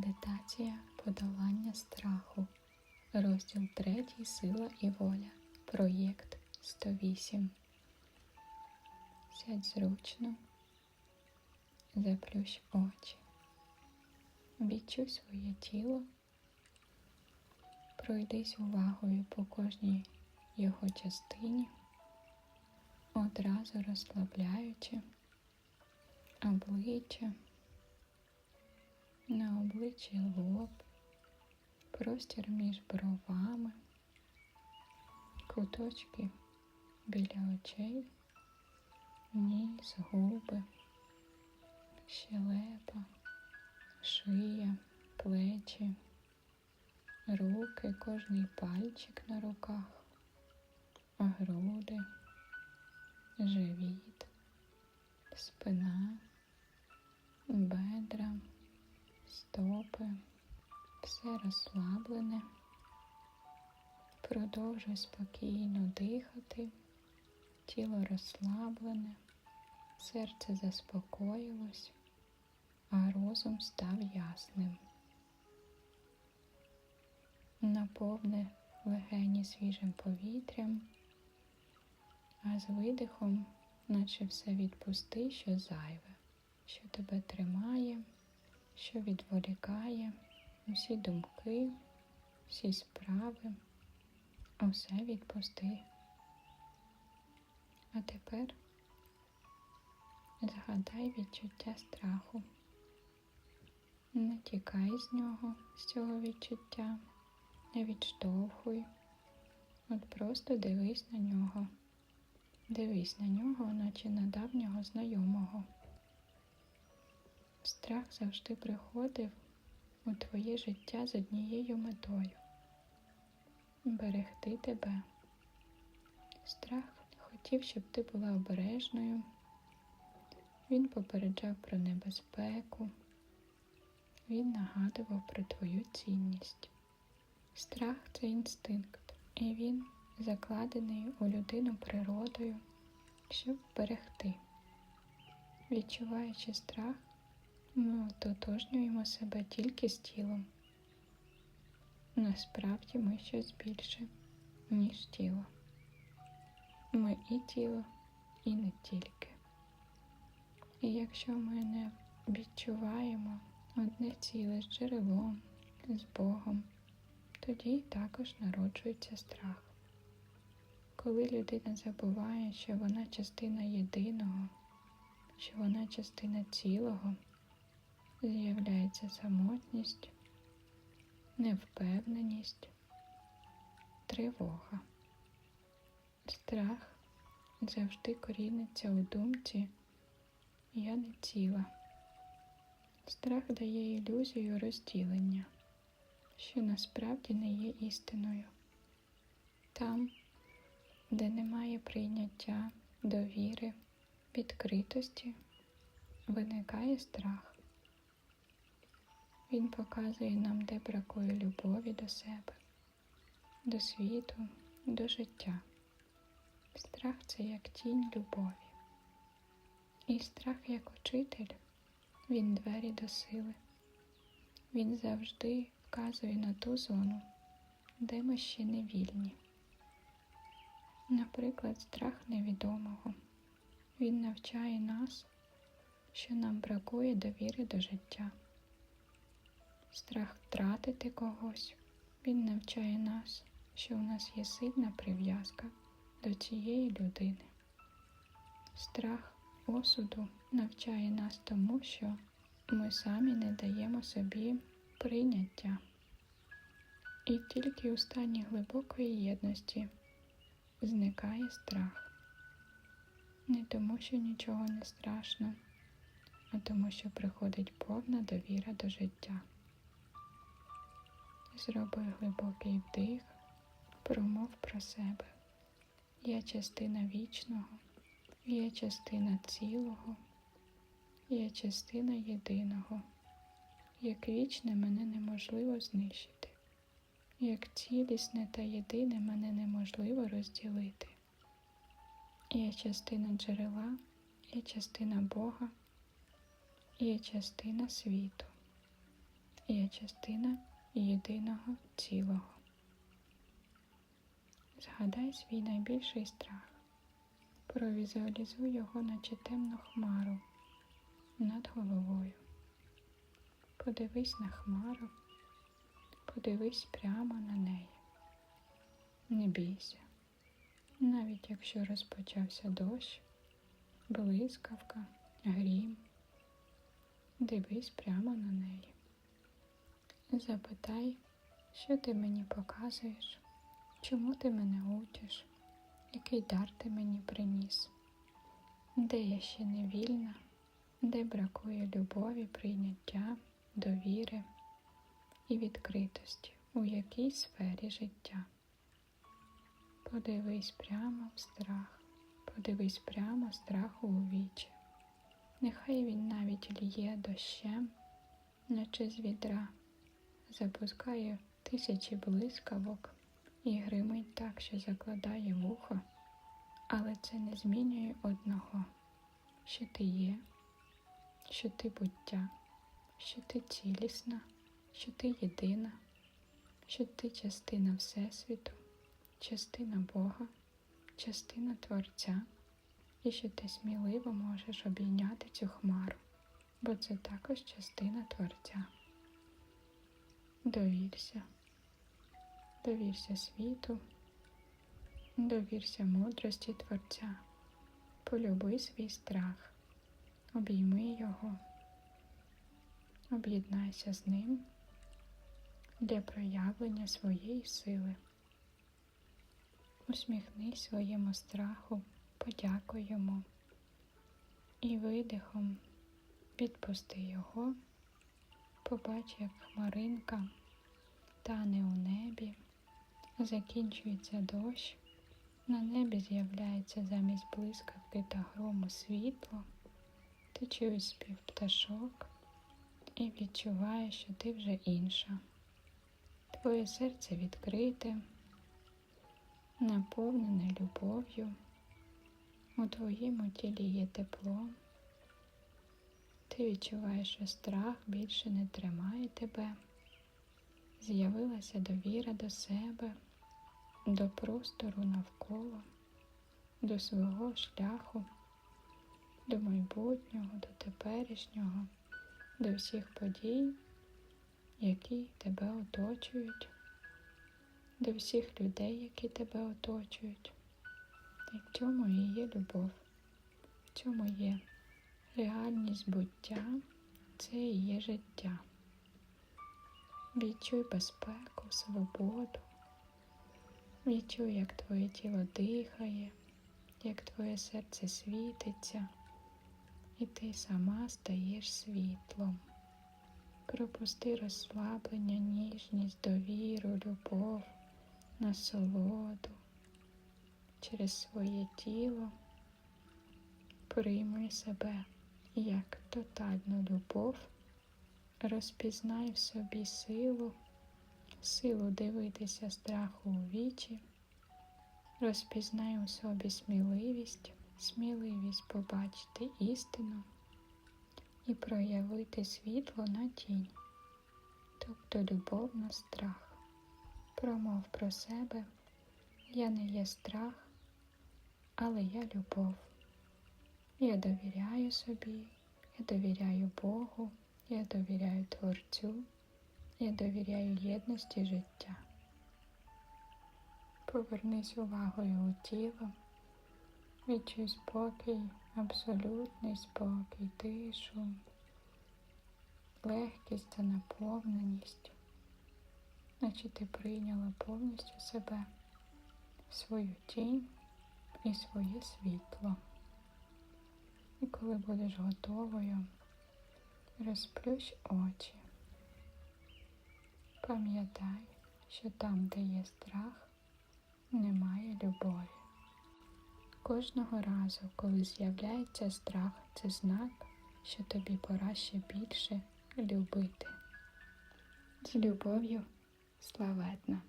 Медитація подолання страху. Розділ 3. Сила і воля. Проєкт 108. Сядь зручно. Заплющ очі. Відчуй своє тіло. Пройдись увагою по кожній його частині, одразу розслабляючи обличчя, на обличчі лоб, простір між бровами, куточки біля очей, ніс, губи, щелепа, шия, плечі, руки, кожний пальчик на руках, груди, живіт, спина, бедра, стопи, все розслаблене. Продовжуй спокійно дихати, тіло розслаблене, серце заспокоїлось, а розум став ясним. Наповни легені свіжим повітрям, а з видихом, наче все відпусти, що зайве, що тебе тримає, що відволікає, усі думки, всі справи, усе відпусти. А тепер згадай відчуття страху. Не тікай з нього, з цього відчуття, не відштовхуй. От просто дивись на нього. Дивись на нього, наче на давнього знайомого. Страх завжди приходив у твоє життя з однією метою берегти тебе. Страх хотів, щоб ти була обережною. Він попереджав про небезпеку. Він нагадував про твою цінність. Страх це інстинкт, і він закладений у людину природою, щоб берегти. Відчуваючи страх, ми ототожнюємо себе тільки з тілом. Насправді ми щось більше, ніж тіло. Ми і тіло, і не тільки. І якщо ми не відчуваємо одне ціле з джерелом, з Богом, тоді також народжується страх. Коли людина забуває, що вона частина єдиного, що вона частина цілого, з'являється самотність, невпевненість, тривога. Страх завжди коріниться у думці Я не ціла. Страх дає ілюзію розділення, що насправді не є істиною. Там, де немає прийняття, довіри, відкритості, виникає страх. Він показує нам, де бракує любові до себе, до світу, до життя. Страх це як тінь любові. І страх як учитель, він двері до сили. Він завжди вказує на ту зону, де ми ще не вільні. Наприклад, страх невідомого. Він навчає нас, що нам бракує довіри до життя. Страх втратити когось. Він навчає нас, що у нас є сильна прив'язка до цієї людини. Страх осуду навчає нас тому, що ми самі не даємо собі прийняття. І тільки у стані глибокої єдності зникає страх. Не тому, що нічого не страшно, а тому, що приходить повна довіра до життя. Зроби глибокий вдих, промов про себе. Я частина вічного, я частина цілого, я частина єдиного. Як вічне мене неможливо знищити, як цілісне та єдине мене неможливо розділити. Я частина джерела, я частина Бога, я частина світу, я частина єдиного цілого. Згадай свій найбільший страх. Провізуалізуй його, наче темну хмару над головою. Подивись на хмару, подивись прямо на неї. Не бійся, навіть якщо розпочався дощ, блискавка, грім, дивись прямо на неї. Запитай, що ти мені показуєш, чому ти мене учиш, який дар ти мені приніс, де я ще не вільна, де бракує любові, прийняття, довіри і відкритості, у якій сфері життя. Подивись прямо в страх, подивись прямо страху у вічі. Нехай він навіть лє дощем, наче з відра, запускає тисячі блискавок і гримить так, що закладає вухо, але це не змінює одного, що ти є, що ти буття, що ти цілісна, що ти єдина, що ти частина Всесвіту, частина Бога, частина Творця, і що ти сміливо можеш обійняти цю хмару, бо це також частина Творця. Довірся, довірся світу, довірся мудрості Творця, полюби свій страх, обійми його, об'єднайся з ним для проявлення своєї сили. Усміхнись своєму страху, подякуй йому. І видихом відпусти його, побач, як хмаринка тане у небі, закінчується дощ, на небі з'являється замість блискавки та грому світло, ти чуєш спів пташок і відчуваєш, що ти вже інша. Твоє серце відкрите, наповнене любов'ю, у твоєму тілі є тепло. Ти відчуваєш, що страх більше не тримає тебе. З'явилася довіра до себе, до простору навколо, до свого шляху, до майбутнього, до теперішнього, до всіх подій, які тебе оточують, до всіх людей, які тебе оточують. І в цьому і є любов, в цьому є реальність буття, це і є життя. Відчуй безпеку, свободу, відчуй, як твоє тіло дихає, як твоє серце світиться, і ти сама стаєш світлом. Пропусти розслаблення, ніжність, довіру, любов, насолоду через своє тіло. Прийми себе як тотальну любов, розпізнай в собі силу, силу дивитися страху у вічі, розпізнай у собі сміливість, сміливість побачити істину і проявити світло на тінь, тобто любов на страх. Промов про себе, я не є страх, але я любов. Я довіряю собі, я довіряю Богу, я довіряю Творцю, я довіряю єдності життя. Повернись увагою у тіло, відчуй спокій, абсолютний спокій, тишу, легкість та наповненість, наче ти прийняла повністю себе, свою тінь і своє світло. І коли будеш готовою, розплющ очі. Пам'ятай, що там, де є страх, немає любові. Кожного разу, коли з'являється страх, це знак, що тобі пора ще більше любити. З любов'ю славетна.